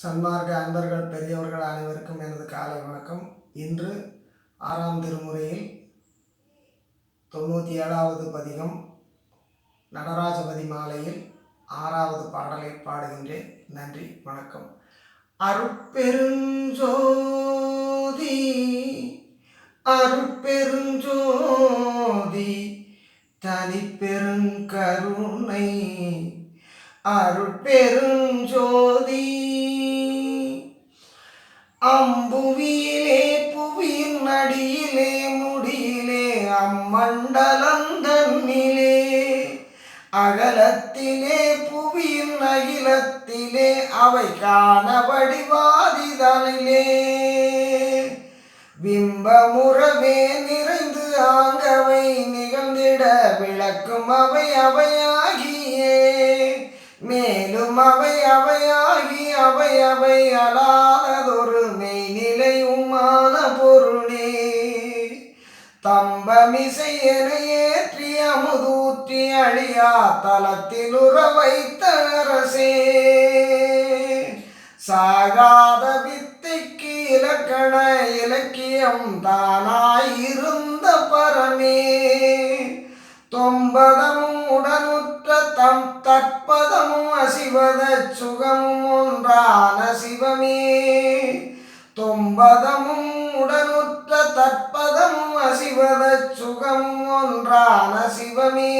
சன்மார்க்க அன்பர்கள் பெரியவர்கள் அனைவருக்கும் எனது காலை வணக்கம். இன்று ஆறாம் திருமுறையில் தொண்ணூற்றி ஏழாவது பதிகம் நடராஜபதி மாலையில் ஆறாவது பாடலை பாடுகின்றேன். நன்றி வணக்கம். அருட்பெருஞ்சோதி அருட்பெருஞ்சோதி தனிப்பெருங்கருணை அருட்பெருஞ்சோதி. அம்புவியிலே புவியின் நடியிலே முடியிலே அம்மண்டலந்தன்னிலே அகலத்திலே புவியின் அகிலத்திலே அவை காண வடிவாதிதனிலே பிம்பமுறவே நிறைந்து ஆங்கவை நிகழ்ந்திட விளக்கும் அவை அவையாகியே. மேலும் அவை அவையாகி அவை அவை அலா தம்பமிசை அமுதூற்றி அழியா தலத்தில் உற வைத்த அரசே சாகாத வித்தைக்கு இலக்கண இலக்கியம் தானாயிருந்த பரமே. தொம்பதமும் உடனுற்ற தம் தற்பதமும் அசிவத சுகமும் ஒன்றான சிவமே. தொம்பதமும் உடனுற்ற தற்ப சிவத சுகம் ஒன்றான சிவமே.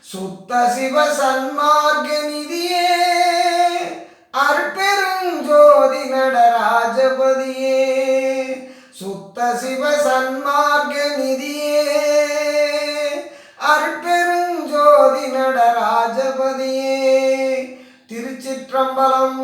சுத்த சிவ சன்மார்க்க நிதியே. அற்பெருஞ்சோதி நடராஜபதியே சுத்த சிவ சன்மார்க்க நிதியே. அற்பெருஞ்சோதி நடராஜபதியே திருச்சிற்றம்பலம்